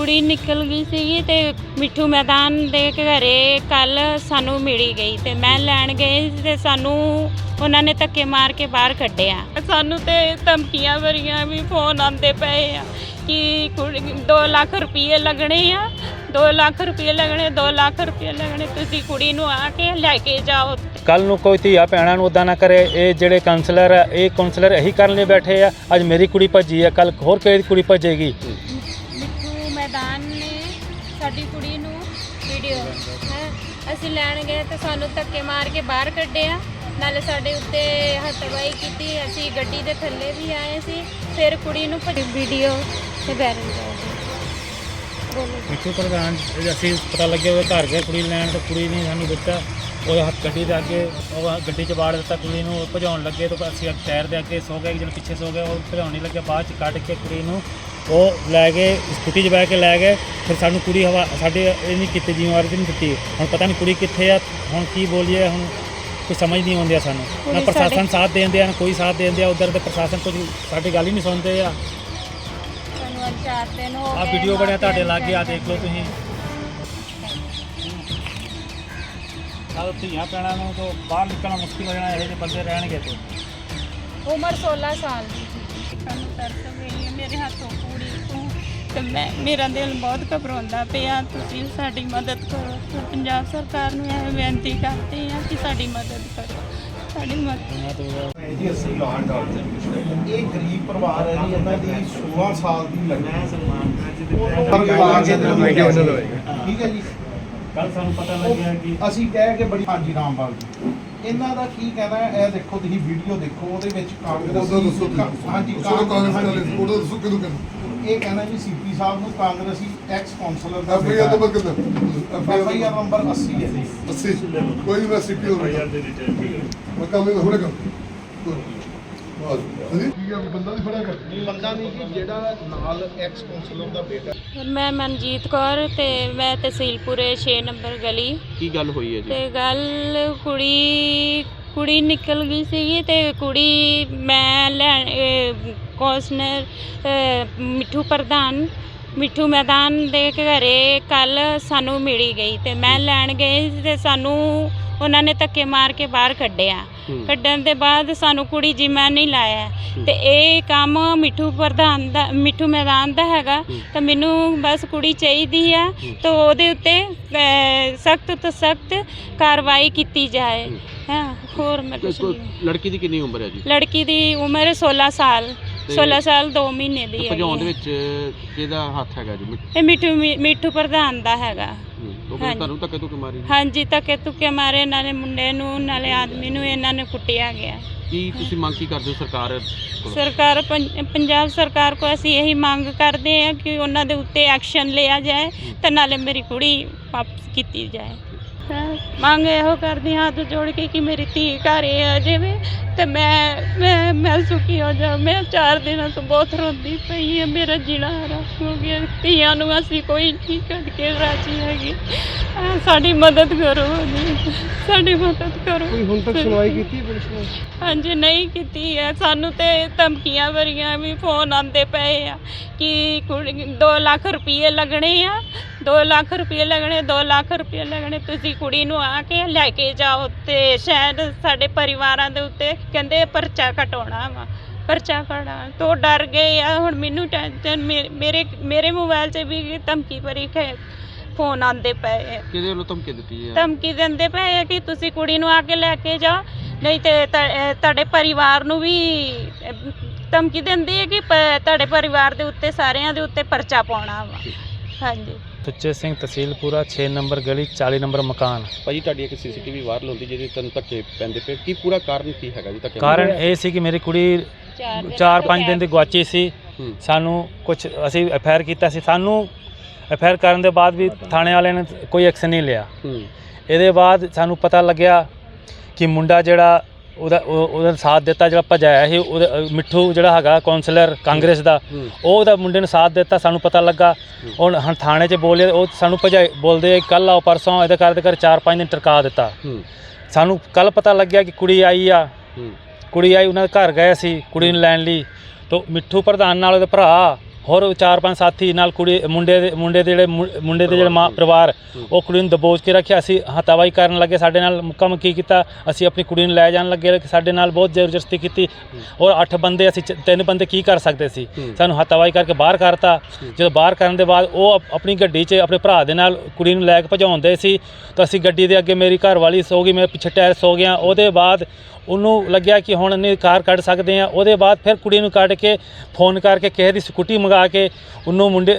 ਕੁੜੀ ਨਿਕਲ ਗਈ ਸੀਗੀ ਤੇ ਮਿੱਠੂ ਮੈਦਾਨ ਦੇ ਘਰੇ ਕੱਲ ਸਾਨੂੰ ਮਿਲੀ ਗਈ ਤੇ ਮੈਂ ਲੈਣ ਗਈ ਤੇ ਸਾਨੂੰ ਉਹਨਾਂ ਨੇ ਧੱਕੇ ਮਾਰ ਕੇ ਬਾਹਰ ਕੱਢਿਆ। ਸਾਨੂੰ ਤੇ ਧਮਕੀਆਂ ਭਰੀਆਂ ਵੀ ਫੋਨ ਆਉਂਦੇ ਪਏ ਆ ਕਿ ਕੁੜੀ 2 ਲੱਖ ਰੁਪਏ ਲੱਗਣੇ ਆ 2 ਲੱਖ ਰੁਪਏ ਲੱਗਣੇ 2 ਲੱਖ ਰੁਪਏ ਲੱਗਣੇ ਤੁਸੀਂ ਕੁੜੀ ਨੂੰ ਆ ਕੇ ਲੈ ਕੇ ਜਾਓ। ਕੱਲ ਨੂੰ ਕੋਈ ਧੀਆ ਭੈਣਾਂ ਨੂੰ ਉਦਾਂ ਨਾ ਕਰੇ ਇਹ ਜਿਹੜੇ ਕਾਉਂਸਲਰ ਆ ਇਹ ਕਾਉਂਸਲਰ ਇਹੀ ਕਰਨ ਲਈ ਬੈਠੇ ਆ ਅੱਜ ਮੇਰੀ ਕੁੜੀ ਭੱਜੀ ਆ ਕੱਲ ਹੋਰ ਕਿਹੜੀ ਕੁੜੀ ਭੱਜੇਗੀ। ਮੈਦਾਨ ਨੇ ਸਾਡੀ ਕੁੜੀ ਨੂੰ ਵੀਡੀਓ ਹੈ, ਅਸੀਂ ਲੈਣ ਗਏ ਤਾਂ ਸਾਨੂੰ ਧੱਕੇ ਮਾਰ ਕੇ ਬਾਹਰ ਕੱਢਿਆ। ਨਾਲੇ ਸਾਡੇ ਉੱਤੇ ਹੱਥਵਾਈ ਕੀਤੀ, ਅਸੀਂ ਗੱਡੀ ਦੇ ਥੱਲੇ ਵੀ ਆਏ ਸੀ, ਫਿਰ ਕੁੜੀ ਨੂੰ ਵੀਡੀਓ ਤੇ ਬੈਰਨ ਬੋਲੋ। ਮਿੱਠੂ ਪ੍ਰਧਾਨ, ਅਸੀਂ ਪਤਾ ਲੱਗਿਆ ਉਹ ਘਰ ਗਿਆ ਕੁੜੀ ਲੈਣ ਤੇ ਕੁੜੀ ਨੇ ਸਾਨੂੰ ਦਿੱਤਾ। ਉਹ ਹੱਥ ਗੱਡੀ ਦੇ ਅੱਗੇ ਉਹ ਗੱਡੀ 'ਚ ਬਾੜ ਦਿੱਤਾ ਕੁੜੀ ਨੂੰ ਭਜਾਉਣ ਲੱਗੇ ਤਾਂ ਅਸੀਂ ਟਾਇਰ ਦੇ ਅੱਗੇ ਸੋ ਗਏ ਜਿਹੜੇ ਪਿੱਛੇ ਸੋ ਗਏ ਉਹ ਭਜਾਉਣ ਨਹੀਂ ਲੱਗੇ ਬਾਅਦ 'ਚ ਕੱਢ ਕੇ ਕੁੜੀ ਨੂੰ ਉਹ ਲੈ ਗਏ ਸਕੂਟੀ 'ਚ ਬਹਿ ਕੇ ਲੈ ਗਏ ਫਿਰ ਸਾਨੂੰ ਕੁੜੀ ਹਵਾ ਸਾਡੇ ਇਹ ਨਹੀਂ ਕੀਤੀ ਜ਼ਿੰਮੇਵਾਰੀ ਨਹੀਂ ਦਿੱਤੀ। ਹੁਣ ਪਤਾ ਨਹੀਂ ਕੁੜੀ ਕਿੱਥੇ ਆ ਹੁਣ ਕੀ ਬੋਲੀਏ ਹੁਣ ਕੋਈ ਸਮਝ ਨਹੀਂ ਆਉਂਦੀ ਆ ਸਾਨੂੰ। ਨਾ ਪ੍ਰਸ਼ਾਸਨ ਸਾਥ ਦੇਂਦੇ ਆ ਕੋਈ ਸਾਥ ਦੇਂਦੇ ਆ ਉਧਰ ਦੇ ਪ੍ਰਸ਼ਾਸਨ ਕੁਝ ਸਾਡੀ ਗੱਲ ਹੀ ਨਹੀਂ ਸੁਣਦੇ ਆ। ਸਾਨੂੰ ਚਾਰ ਦਿਨ ਹੋ ਆ ਗਏ ਵੀਡੀਓ ਬਣਿਆ ਤੁਹਾਡੇ ਲਾਗੇ ਆ ਦੇਖ ਲਓ ਤੁਸੀਂ। ਸਾਲ ਧੀਆਂ ਪੈਣਾ ਨੂੰ ਤੋਂ ਬਾਹਰ ਨਿਕਲਣਾ ਮੁਸ਼ਕਿਲ ਹੋ ਜਾਣਾ ਇਹੋ ਜਿਹੇ ਬੰਦੇ ਰਹਿਣਗੇ ਤੇ ਉਮਰ 16 ਸਾਲ ਦੀ। ਸੀ ਸਾਨੂੰ ਤਰਸ ਗਈ ਹੈ ਮੇਰੇ ਹੱਥੋਂ ਕੁੜੀ ਤੋਂ ਤੇ ਮੈਂ ਮੇਰਾ ਦਿਲ ਬਹੁਤ ਘਬਰਾਉਂਦਾ ਪਿਆ। ਤੁਸੀਂ ਸਾਡੀ ਮਦਦ ਕਰੋ ਤੇ ਪੰਜਾਬ ਸਰਕਾਰ ਨੂੰ ਇਹ ਬੇਨਤੀ ਕਰਦੇ ਹਾਂ ਕਿ ਸਾਡੀ ਮਦਦ ਕਰੋ ਸਾਡੀ ਮਦਦ ਮੈਂ ਤਾਂ ਜੀ ਅਸੀਂ ਲਾਹੌਰ ਡਾਕਟਰ ਇਹ ਗਰੀਬ ਪਰਿਵਾਰ ਹੈ ਜੀ ਇਹਨਾਂ ਦੀ 16 ਸਾਲ ਦੀ ਲੜਕੀ। ਠੀਕ ਹੈ ਜੀ। ਕੱਲ ਸਾਨੂੰ ਪਤਾ ਲੱਗਿਆ ਕਿ ਅਸੀਂ ਕਹਿ ਕੇ ਬੜੀ ਹਾਂਜੀ ਰਾਮਪਾਲ ਜੀ। ਇਹਨਾਂ ਦਾ ਕੀ ਕਹਿਣਾ ਹੈ? ਇਹ ਦੇਖੋ ਤੁਸੀਂ ਵੀਡੀਓ ਦੇਖੋ ਉਹਦੇ ਵਿੱਚ ਕਾਂਗਰਸ ਉਹਦਾ ਦੱਸੋ ਕਾ- ਹਾਂਜੀ ਦੱਸੋ ਕਾਂਗਰਸ ਵਾਲੇ। ਉਹਦਾ ਦੱਸੋ ਕਿਦੋਂ ਕਹਿੰਦੇ ਇਹ ਕਹਿਣਾ ਜੀ ਸੀਪੀ ਸਾਹਿਬ ਨੂੰ ਕਾਂਗਰਸੀ ਐਕਸ ਕਾਉਂਸਲਰ ਦਾ ਐਫ ਆਈ ਆਰ ਨੰਬਰ ਕਿੰਨਾ? F F I R number 80 ਹੈ ਜੀ। 80 ਕੋਈ ਨਹੀਂ ਸੀਪੀ ਹੋ ਰਿਹਾ। ਮੈਂ ਕੰਮ ਇਹ ਹੁਣੇ ਕਰ। ਹਾਂਜੀ? ਕੀ ਆ ਬੰਦਾ ਨਹੀਂ ਫੜਿਆ ਕਰ। ਬੰਦਾ ਨਹੀਂ ਜੀ ਜਿਹੜਾ ਨਾਲ ਐਕਸ ਕਾਉਂਸਲਰ ਦਾ ਬੇਟਾ ਮੈਂ ਮਨਜੀਤ ਕੌਰ ਤੇ ਮੈਂ ਤਹਿਸੀਲਪੁਰੇ 6 ਨੰਬਰ ਗਲੀ ਕੀ ਗੱਲ ਹੋਈ ਹੈ ਜੀ ਤੇ ਗੱਲ ਕੁੜੀ ਕੁੜੀ ਨਿਕਲ ਗਈ ਸੀਗੀ ਤੇ ਕੁੜੀ ਮੈਂ ਲੈਣ ਕੌਂਸਲਰ ਮਿੱਠੂ ਪ੍ਰਧਾਨ ਮਿੱਠੂ ਮੈਦਾਨ ਦੇ ਘਰੇ ਕੱਲ ਸਾਨੂੰ ਮਿਲੀ ਗਈ ਤੇ ਮੈਂ ਲੈਣ ਗਈ ਤੇ ਸਾਨੂੰ ਉਹਨਾਂ ਨੇ ਧੱਕੇ ਮਾਰ ਕੇ ਬਾਹਰ ਕੱਢਿਆ। ਕੱਢਣ ਦੇ ਬਾਅਦ ਸਾਨੂੰ ਕੁੜੀ ਜਿਮਾ ਨਹੀਂ ਲਾਇਆ। ਤੇ ਇਹ ਕੰਮ ਮਿੱਠੂ ਪ੍ਰਧਾਨ ਦਾ ਮਿੱਠੂ ਮੈਦਾਨ ਦਾ ਹੈਗਾ। ਤਾਂ ਮੈਨੂੰ ਬਸ ਕੁੜੀ ਚਾਹੀਦੀ ਆ ਤਾਂ ਉਹਦੇ ਉੱਤੇ ਸਖਤ ਤੋਂ ਸਖਤ ਕਾਰਵਾਈ ਕੀਤੀ ਜਾਏ। ਹੂੰ। ਹੋਰ ਮੈਂ ਨਹੀਂ। ਲੜਕੀ ਦੀ ਕਿੰਨੀ ਉਮਰ ਹੈ ਜੀ? ਲੜਕੀ ਦੀ ਉਮਰ 16 ਸਾਲ। ਤੇ 16 ਸਾਲ 2 ਮਹੀਨੇ ਦੀ ਹੈ ਭਜਾਉਣ ਦੇ ਵਿੱਚ ਕਿਹਦਾ ਹੱਥ ਹੈਗਾ ਜੀ? ਇਹ ਮਿੱਠੂ ਮਿੱਠੂ ਪ੍ਰਧਾਨ ਦਾ ਹੈਗਾ। ਫਿਰ ਹਾਂਜੀ। ਤੁਹਾਨੂੰ ਧੱਕੇ ਧੁੱਕੇ ਮਾਰੀ ਹਾਂਜੀ ਧੱਕੇ ਧੁੱਕੇ ਮਾਰੇ ਨਾਲੇ ਮੁੰਡੇ ਨੂੰ ਨਾਲੇ ਆਦਮੀ ਨੂੰ ਇਹਨਾਂ ਨੇ ਕੁੱਟਿਆ ਗਿਆ। ਕੀ ਤੁਸੀਂ ਮੰਗ ਕੀ ਕਰਦੇ ਹੋ ਸਰਕਾਰ ਕੋਲੋਂ? ਸਰਕਾਰ ਪੰ- ਪੰਜਾਬ ਸਰਕਾਰ ਕੋ ਅਸੀਂ ਇਹੀ ਮੰਗ ਕਰਦੇ ਹਾਂ ਕਿ ਉਹਨਾਂ ਦੇ ਉੱਤੇ ਐਕਸ਼ਨ ਲਿਆ ਜਾਏ ਤੇ ਨਾਲੇ ਮੇਰੀ ਕੁੜੀ ਵਾਪਸ ਕੀਤੀ ਜਾਏ। ਮੰਗ ਇਹੋ ਕਰਦੀ ਹਾਂ ਹੱਥ ਜੋੜ ਕੇ ਕਿ ਮੇਰੀ ਧੀ ਘਰ ਆ ਜਾਵੇ ਤੇ ਮੈਂ ਮੈਂ ਮੈਂ ਸੁਖੀ ਹੋ ਜਾ ਮੈਂ ਚਾਰ ਦਿਨਾਂ ਤੋਂ ਬਹੁਤ ਰੋਂਦੀ ਪਈ ਹਾਂ। ਮੇਰਾ ਜੀਣਾ ਹਰਾਮ ਹੋ ਗਿਆ। ਧੀਆਂ ਨੂੰ ਅਸੀਂ ਕੋਈ ਨਹੀਂ ਕੱਢ ਕੇ ਰਾਜੀ ਹੈਗੀ। ਸਾਡੀ ਮਦਦ ਕਰੋ ਜੀ। ਸਾਡੀ ਮਦਦ ਕਰੋ। ਕੋਈ ਹੁਣ ਤੱਕ ਸੁਣਵਾਈ ਕੀਤੀ ਪੁਲਿਸ ਨੇ? ਹਾਂਜੀ ਨਹੀਂ ਕੀਤੀ ਹੈ। ਸਾਨੂੰ ਤੇ ਧਮਕੀਆਂ ਭਰੀਆਂ ਵੀ ਫੋਨ ਆਉਂਦੇ ਪਏ ਆ ਕਿ ਕੁੜੀ 2 ਲੱਖ ਰੁਪਏ ਲੱਗਣੇ ਆ 2 ਲੱਖ ਰੁਪਏ ਲੱਗਣੇ 2 ਲੱਖ ਰੁਪਏ ਲੱਗਣੇ। ਤੁਸੀਂ ਕੁੜੀ ਨੂੰ ਆ ਕੇ ਲੈ ਕੇ ਜਾਓ ਤੇ ਸ਼ਾਇਦ ਸਾਡੇ ਪਰਿਵਾਰਾਂ ਦੇ ਉੱਤੇ ਕਹਿੰਦੇ ਪਰਚਾ ਕਟਾਉਣਾ ਵਾ ਪਰਚਾ ਕਟਾ ਤੋ ਡਰ ਗਏ ਆ ਹੁਣ ਮੈਨੂੰ ਟੈਨਸ਼ਨ ਮੇਰੇ ਮੇਰੇ ਮੋਬਾਈਲ 'ਚ ਵੀ ਧਮਕੀ ਭਰੀ ਖੇ ਫੋਨ ਆਉਂਦੇ ਪਏ ਆ। ਕਿਹਦੇ ਵੱਲੋਂ ਧਮਕੀ ਦਿੱਤੀ ਹੈ ਧਮਕੀ ਦਿੰਦੇ ਪਏ ਆ ਕਿ ਤੁਸੀਂ ਕੁੜੀ ਨੂੰ ਆ ਕੇ ਲੈ ਕੇ ਜਾਓ ਨਹੀਂ ਤੇ ਤੁਹਾਡੇ ਪਰਿਵਾਰ ਨੂੰ ਵੀ ਧਮਕੀ ਦਿੰਦੇ ਆ ਕਿ ਤੁਹਾਡੇ ਪਰਿਵਾਰ ਦੇ ਉੱਤੇ ਸਾਰਿਆਂ ਦੇ ਉੱਤੇ ਪਰਚਾ ਪਾਉਣਾ ਵਾ। ਹਾਂਜੀ। ਸੁੱਚੇ ਸਿੰਘ ਤਹਿਸੀਲਪੁਰਾ 6 ਨੰਬਰ ਗਲੀ 40 ਨੰਬਰ ਮਕਾਨ। ਭਾਜੀ ਤੁਹਾਡੀ ਇੱਕ ਸੀਸੀਟੀਵੀ ਵਾਇਰਲ ਹੁੰਦੀ ਜਿਹਦੇ ਤੁਹਾਨੂੰ ਧੱਕੇ ਪੈਂਦੇ ਪਏ। ਕੀ ਪੂਰਾ ਕਾਰਨ ਕੀ ਹੈਗਾ ਜੀ ਧੱਕੇ ਕਾਰਨ ਇਹ ਸੀ ਕਿ ਮੇਰੀ ਕੁੜੀ ਚਾਰ ਦਿਨ 4-5 ਦਿਨ ਦੀ ਗਵਾਚੀ ਸੀ। ਸਾਨੂੰ ਕੁਝ ਅਸੀਂ ਐਫਆਈਆਰ ਕੀਤਾ ਸੀ। ਸਾਨੂੰ ਐਫਆਈਆਰ ਕਰਨ ਦੇ ਬਾਅਦ ਵੀ ਥਾਣੇ ਵਾਲਿਆਂ ਨੇ ਕੋਈ ਐਕਸ਼ਨ ਨਹੀਂ ਲਿਆ। ਇਹਦੇ ਬਾਅਦ ਸਾਨੂੰ ਪਤਾ ਲੱਗਿਆ ਕਿ ਮੁੰਡਾ ਜਿਹੜਾ ਉਹਦਾ ਉਹ- ਉਹਦਾ ਸਾਥ ਦਿੱਤਾ ਜਿਹੜਾ ਭਜਾਇਆ ਸੀ ਉਹਦੇ ਅ, ਮਿੱਠੂ ਜਿਹੜਾ ਹੈਗਾ ਕਾਉਂਸਲਰ ਕਾਂਗਰਸ ਦਾ ਹੂੰ। ਉਹ ਉਹਦਾ ਮੁੰਡੇ ਨੂੰ ਸਾਥ ਦਿੱਤਾ ਸਾਨੂੰ ਪਤਾ ਲੱਗਾ। ਹੁਣ ਹੁਣ ਥਾਣੇ 'ਚ ਬੋਲੇ ਉਹ ਸਾਨੂੰ ਭਜਾਈ ਬੋਲਦੇ ਕੱਲ ਆਓ ਪਰਸੋਂ ਇਹਦੇ ਕਰਦੇ ਕਰ ਚਾਰ ਪੰਜ ਦਿਨ ਟਰਕਾ ਦਿੱਤਾ। ਹੂੰ। ਸਾਨੂੰ ਕੱਲ ਪਤਾ ਲੱਗਿਆ ਕਿ ਕੁੜੀ ਆਈ ਆ। ਹੂੰ। ਕੁੜੀ ਆਈ ਉਹਨਾਂ ਦੇ ਘਰ ਗਏ ਸੀ ਕੁੜੀ ਨੂੰ ਲੈਣ ਲਈ। ਤੋ ਮਿੱਠੂ ਪ੍ਰਧਾਨ ਨਾਲ ਉਹਦੇ ਭਰਾ ਹੋਰ ਚਾਰ ਪੰਜ ਸਾਥੀ ਨਾਲ ਕੁੜੀ ਮੁੰਡੇ ਦੇ ਮੁੰਡੇ ਦੇ ਜਿਹੜੇ ਮੁੰ- ਮੁੰਡੇ ਦੇ ਜਿਹੜੇ ਮਾਂ ਪਰਿਵਾਰ ਉਹ ਕੁੜੀ ਨੂੰ ਦਬੋਚ ਕੇ ਰੱਖਿਆ। ਅਸੀਂ ਹਤਾਵਾਈ ਕਰਨ ਲੱਗੇ ਸਾਡੇ ਨਾਲ ਮੁੱਕਾ ਮੁੱਕੀ ਕੀਤਾ? ਅਸੀਂ ਆਪਣੀ ਕੁੜੀ ਨੂੰ ਲੈ ਜਾਣ ਲੱਗੇ ਸਾਡੇ ਨਾਲ ਬਹੁਤ ਜ਼ਬਰਦਸਤੀ ਕੀਤੀ। ਔਰ ਅੱਠ ਬੰਦੇ ਅਸੀਂ ਚ- ਤਿੰਨ ਬੰਦੇ ਕੀ ਕਰ ਸਕਦੇ ਸੀ? ਸਾਨੂੰ ਹਤਾਵਾਈ ਕਰਕੇ ਬਾਹਰ ਕਰਤਾ। ਜਦੋਂ ਬਾਹਰ ਕਰਨ ਦੇ ਬਾਅਦ ਉਹ ਆਪ- ਆਪਣੀ ਗੱਡੀ 'ਚ ਆਪਣੇ ਭਰਾ ਦੇ ਨਾਲ ਕੁੜੀ ਨੂੰ ਲੈ ਕੇ ਭਜਾਉਂਦੇ ਸੀ। ਤਾਂ ਅਸੀਂ ਗੱਡੀ ਦੇ ਅੱਗੇ ਮੇਰੀ ਘਰ ਵਾਲੀ ਸੋ ਗਈ ਮੈਂ ਪਿੱਛੇ ਟਾਇਰ ਸੋ ਗਿਆ। ਉਹਦੇ ਬਾਅਦ ਉਹਨੂੰ ਲੱਗਿਆ ਕਿ ਹੁਣ ਨਹੀਂ ਕਾਰ ਕੱਢ ਸਕਦੇ ਆ। ਉਹਦੇ ਬਾਅਦ ਫਿਰ ਕੁੜੀ ਨੂੰ ਕੱਢ ਕੇ ਫੋਨ ਕਰਕੇ ਕਿਸੇ ਦੀ ਸਕੂਟੀ ਮੰਗਾ ਕੇ ਉਹਨੂੰ ਮੁੰਡੇ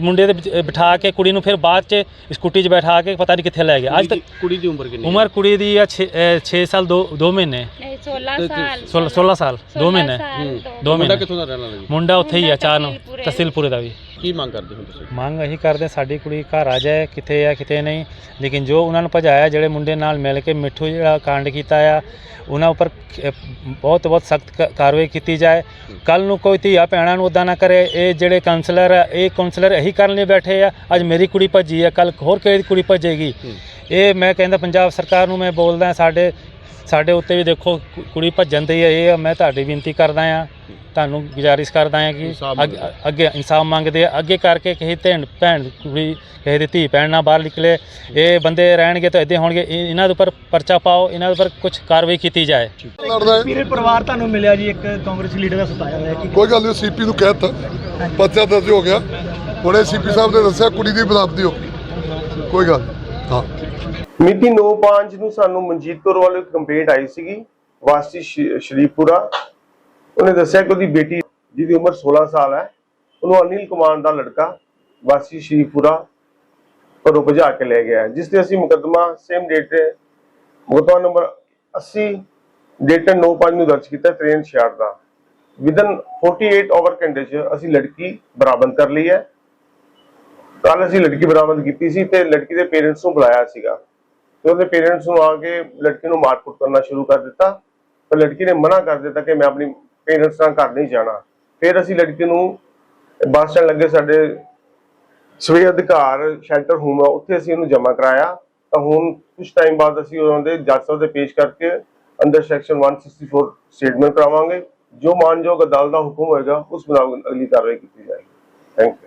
ਮੁੰਡੇ ਦੇ ਵਿੱਚ ਬਿਠਾ ਕੇ ਕੁੜੀ ਨੂੰ ਫਿਰ ਬਾਅਦ 'ਚ ਸਕੂਟੀ 'ਚ ਬੈਠਾ ਕੇ ਪਤਾ ਨਹੀਂ ਕਿੱਥੇ ਲੈ ਗਿਆ। ਅੱਜ ਤੱਕ ਕੁੜੀ ਦੀ ਉਮਰ ਕਿੰਨੀ ਹੈ? ਉਮਰ ਕੁੜੀ ਦੀ ਆ 6 ਸਾਲ 2 2 ਮਹੀਨੇ। ਨਹੀਂ 16 ਸਾਲ। 16 16 ਸਾਲ 2 ਮਹੀਨੇ। ਮੁੰਡਾ ਮਹੀਨੇ। ਕਿੱਥੋਂ ਦਾ ਰਹਿਣ ਵਾਲਾ ਮੁੰਡਾ ਉੱਥੇ ਹੀ ਆ ਚਾਰ ਨੂੰ। ਤਹਿਸੀਲਪੁਰੇ ਦਾ ਵੀ। ਕੀ ਮੰਗ ਕਰਦੇ ਹੋ ਤੁਸੀਂ? ਮੰਗ ਅਸੀਂ ਕਰਦੇ ਸਾਡੀ ਕੁੜੀ ਘਰ ਆ ਜਾਏ ਕਿਤੇ ਆ ਕਿਤੇ ਨਹੀਂ। ਲੇਕਿਨ ਜੋ ਉਹਨਾਂ ਨੂੰ ਭਜਾਇਆ ਜਿਹੜੇ ਮੁੰਡੇ ਨਾਲ ਮਿਲ ਕੇ ਮਿੱਠੂ ਜਿਹੜਾ ਕਾਂਡ ਕੀਤਾ ਆ ਉਹਨਾਂ ਉੱਪਰ ਖ- ਬਹੁਤ ਬਹੁਤ ਸਖਤ ਕਾਰਵਾਈ ਕੀਤੀ ਜਾਏ। ਕੱਲ ਨੂੰ ਕੋਈ ਧੀਆ ਭੈਣਾਂ ਨੂੰ ਉਦਾਂ ਨਾ ਕਰੇ। ਇਹ ਜਿਹੜੇ ਕਾਉਂਸਲਰ ਆ ਇਹ ਕਾਉਂਸਲਰ ਇਹੀ ਕਰਨ ਲਈ ਬੈਠੇ ਆ। ਅੱਜ ਮੇਰੀ ਕੁੜੀ ਭੱਜੀ ਆ ਕੱਲ ਹੋਰ ਕਿਸੇ ਦੀ ਕੁੜੀ ਭੱਜੇਗੀ। ਹੂੰ। ਇਹ ਮੈਂ ਕਹਿੰਦਾ ਪੰਜਾਬ ਸਰਕਾਰ ਨੂੰ ਮੈਂ ਬੋਲਦਾ ਸਾਡੇ ਸਾਡੇ ਉੱਤੇ ਵੀ ਦੇਖੋ ਕੁ- ਕੁੜੀ ਭੱਜਣ ਦੀ ਹੈ ਇਹ ਮੈਂ ਤੁਹਾਡੀ ਬੇਨਤੀ ਕਰਦਾ ਆ ਤੁਹਾਨੂੰ ਗੁਜ਼ਾਰਿਸ਼ ਕਰਦਾ ਆ ਕਿ ਇਨਸਾਫ਼ ਅੱਗੇ- ਇਨਸਾਫ ਮੰਗਦੇ ਆ ਅੱਗੇ ਕਰਕੇ ਕਿਸੇ ਭੈਣ ਭੈਣ ਕੁੜੀ ਕਿਸੇ ਦੀ ਧੀ ਭੈਣ ਨਾ ਬਾਹਰ ਨਿਕਲੇ ਇਹ ਬੰਦੇ ਰਹਿਣਗੇ ਤਾਂ ਇੱਦਾਂ ਹੋਣਗੇ ਇਹ- ਇਹਨਾਂ ਦੇ ਉੱਪਰ ਪਰਚਾ ਪਾਓ ਇਹਨਾਂ ਦੇ ਉੱਪਰ ਕੁਝ ਕਾਰਵਾਈ ਕੀਤੀ ਜਾਏ। ਲੜਦਾ ਹੈ ਪਰਿਵਾਰ ਤੁਹਾਨੂੰ ਮਿਲਿਆ ਜੀ ਇੱਕ ਕਾਂਗਰਸ ਲੀਡਰ ਦਾ ਸਤਾਇਆ ਹੋਇਆ ਕਿ ਕੋਈ ਗੱਲ ਨਹੀਂ ਸੀਪੀ ਨੂੰ ਕਹਿ ਤਾ ਪਰਚਾ ਦਰਜ ਹੋ ਗਿਆ। ਹੁਣੇ ਸੀਪੀ ਸਾਹਿਬ ਨੇ ਦੱਸਿਆ ਕੁੜੀ ਦੀ ਬਰਾਬਰੀ ਹੋ ਗਈ। ਕੋਈ ਗੱਲ ਨਹੀਂ। ਹਾਂ। ਮਿਤੀ 9/5 ਨੂੰ ਸਾਨੂੰ ਮਨਜੀਤ ਕੌਰ ਵੱਲੋਂ ਕੰਪਲੇਂਟ ਆਈ ਸੀਗੀ, ਵਾਸੀ ਸ਼ਰੀਫਪੁਰਾ ਉਹਨੇ ਦੱਸਿਆ ਕਿ ਉਹਦੀ ਬੇਟੀ, ਜਿਹਦੀ ਉਮਰ 16 ਸਾਲ ਹੈ, ਉਹਨੂੰ ਅਨਿਲ ਕੁਮਾਰ ਦਾ ਲੜਕਾ ਵਾਸੀ ਸ਼ਰੀਫਪੁਰਾ ਘਰੋਂ ਭਜਾ ਕੇ ਲੈ ਗਿਆ ਜਿਸ ਤੇ ਅਸੀਂ ਮੁਕੱਦਮਾ ਸੇਮ ਡੇਟ ਤੇ ਮੁਕੱਦਮਾ ਨੰਬਰ 80 ਡੇਟਡ 9/5 ਨੂੰ ਦਰਜ ਕੀਤਾ ਟ੍ਰੇਨ ਸ਼ਿਆਰ ਦਾ। ਵਿਦਨ 48 ਓਵਰ ਘੰਟੇ 'ਚ ਅਸੀਂ ਲੜਕੀ ਬਰਾਮਦ ਕਰ ਲਈ ਹੈ। ਕੱਲ ਅਸੀਂ ਲੜਕੀ ਬਰਾਮਦ ਕੀਤੀ ਸੀ ਤੇ ਲੜਕੀ ਦੇ ਪੇਰੈਂਟਸ ਨੂੰ ਬੁਲਾਇਆ ਸੀਗਾ। ਤੇ ਉਹਦੇ ਪੇਰੈਂਟਸ ਨੂੰ ਆ ਕੇ ਲੜਕੀ ਨੂੰ ਮਾਰਕੁੱਟ ਕਰਨਾ ਸ਼ੁਰੂ ਕਰ ਦਿੱਤਾ। ਪਰ ਲੜਕੀ ਨੇ ਮਨਾ ਕਰ ਦਿੱਤਾ ਕਿ ਮੈਂ ਆਪਣੀ ਪੇਰੈਂਟਸ ਨਾਲ ਘਰ ਨਹੀਂ ਜਾਣਾ। ਫਿਰ ਅਸੀਂ ਲੜਕੀ ਨੂੰ ਬੱਸ ਸਟੈਂਡ ਲੱਗੇ ਸਾਡੇ ਸਵੇ ਅਧਿਕਾਰ ਸ਼ੈਲਟਰ ਹੋਮ ਆ ਉੱਥੇ ਅਸੀਂ ਉਹਨੂੰ ਜਮ੍ਹਾਂ ਕਰਾਇਆ। ਤਾਂ ਹੁਣ ਕੁਝ ਟਾਈਮ ਬਾਅਦ ਅਸੀਂ ਉਹਨਾਂ ਦੇ ਜੱਜ ਸਾਹਿਬ ਦੇ ਪੇਸ਼ ਕਰਕੇ ਅੰਡਰ ਸੈਕਸ਼ਨ 164 ਸਟੇਟਮੈਂਟ ਕਰਾਵਾਂਗੇ। ਜੋ ਮਾਨਯੋਗ ਅਦਾਲਤ ਦਾ ਹੁਕਮ ਹੋਏਗਾ, ਉਸ ਮੁਤਾਬਕ ਅਗਲੀ ਕਾਰਵਾਈ ਕੀਤੀ ਜਾਏਗੀ। Thank you